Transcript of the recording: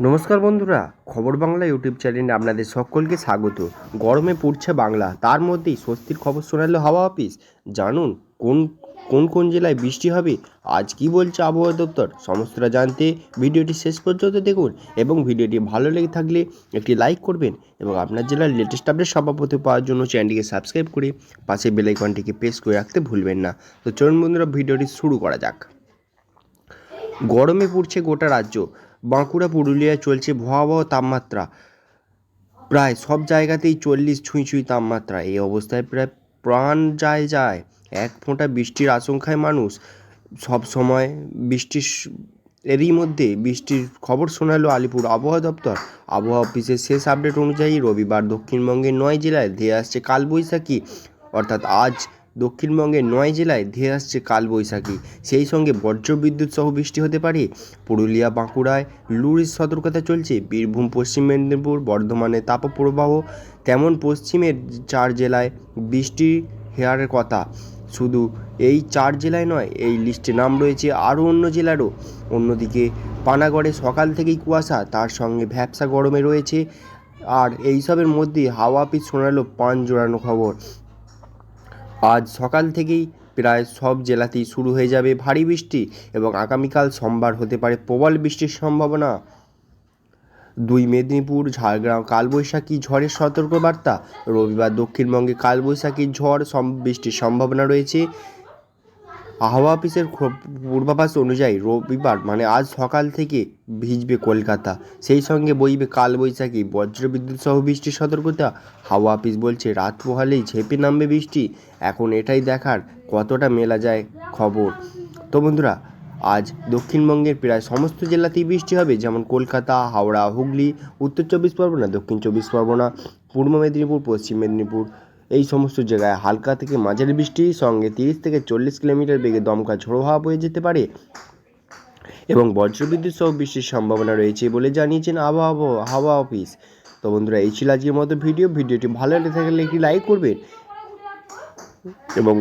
নমস্কার বন্ধুরা, খবর বাংলা ইউটিউব চ্যানেলে আপনাদের সকলকে স্বাগত। গরমে পড়ছে বাংলা, তার মধ্যেই স্বস্তির খবর শোনালো হাওয়া অফিস। জানুন, কোন কোন কোন জেলায় বৃষ্টি হবে? আজ কি বলছে আবহাওয়া দপ্তর? সমস্তটা জানতে ভিডিওটি শেষ পর্যন্ত দেখুন এবং ভিডিওটি ভালো লেগে থাকলে একটি লাইক করবেন এবং আপনার জেলার লেটেস্ট আপডেট সভাপতি পাওয়ার জন্য চ্যানেলটিকে সাবস্ক্রাইব করে পাশে বেলাইকনটিকে প্রেস করে রাখতে ভুলবেন না। তো চলুন বন্ধুরা, ভিডিওটি শুরু করা যাক। গরমে পড়ছে গোটা রাজ্য। বাঁকুড়া, পুরুলিয়ায় চলছে ভয়াবহ তাপমাত্রা। প্রায় সব জায়গাতেই চল্লিশ ছুঁই ছুঁই তাপমাত্রা। এই অবস্থায় প্রায় প্রাণ যায় যায়। এক ফোঁটা বৃষ্টির আশঙ্কায় মানুষ। সব সময় বৃষ্টির এরই মধ্যে বৃষ্টির খবর শোনালো আলিপুর আবহাওয়া দপ্তর। আবহাওয়া অফিসের শেষ আপডেট অনুযায়ী রবিবার দক্ষিণবঙ্গের নয় জেলায় ধেয়ে আসছে কালবৈশাখী। অর্থাৎ আজ দক্ষিণবঙ্গের নয় জেলায় ধেয়ে আসছে কালবৈশাখী। সেই সঙ্গে বজ্রবিদ্যুৎ সহ বৃষ্টি হতে পারে। পুরুলিয়া, বাঁকুড়ায় লুরির সতর্কতা চলছে। বীরভূম, পশ্চিম মেদিনীপুর, বর্ধমানে তাপপ্রবাহ। তেমন পশ্চিমের চার জেলায় বৃষ্টি হেয়ারের কথা। শুধু এই চার জেলায় নয়, এই লিস্টে নাম রয়েছে আরও অন্য জেলারও। অন্যদিকে পানাগড়ে সকাল থেকেই কুয়াশা, তার সঙ্গে ভ্যাবসা গরমে রয়েছে। আর এইসবের মধ্যে হাওয়া পিছ শোনালো পান জোড়ানো খবর। আজ সকাল থেকেই প্রায় সব জেলাতেই শুরু হয়ে যাবে ভারী বৃষ্টি এবং আগামীকাল সোমবার হতে পারে প্রবল বৃষ্টির সম্ভাবনা। দুই মেদিনীপুর, ঝাড়গ্রাম, কালবৈশাখী ঝড়ের সতর্কবার্তা। রবিবার দক্ষিণবঙ্গে কালবৈশাখীর ঝড় বৃষ্টির সম্ভাবনা রয়েছে। আবহাওয়া অফিসের পূর্বাভাস অনুযায়ী রবিবার মানে আজ সকাল থেকে ভিজবে কলকাতা। সেই সঙ্গে বইবে কালবৈশাখী, বজ্রবিদ্যুৎ সহ বৃষ্টির সতর্কতা। হাওয়া অফিস বলছে রাত পোহালেই ঝেঁপে নামবে বৃষ্টি। এখন এটাই দেখার কতটা মেলা যায় খবর। তো বন্ধুরা, আজ দক্ষিণবঙ্গের প্রায় সমস্ত জেলাতেই বৃষ্টি হবে। যেমন কলকাতা, হাওড়া, হুগলি, উত্তর চব্বিশ পরগনা, দক্ষিণ চব্বিশ পরগনা, পূর্ব মেদিনীপুর, পশ্চিম মেদিনীপুর এই সমস্ত জায়গায় হালকা থেকে মাঝারি বৃষ্টির সঙ্গে তিরিশ থেকে চল্লিশ কিলোমিটার বেগে দমকা ঝোড়ো হাওয়া বয়ে যেতে পারে এবং বজ্রবিদ্যুৎ সহ বৃষ্টির সম্ভাবনা রয়েছে বলে জানিয়েছেন আবহাওয়া, হাওয়া অফিস। তো বন্ধুরা, এই ছিল আজকের মতো ভিডিও। ভিডিওটি ভালো লেগে থাকলে একটি লাইক করবেন এবং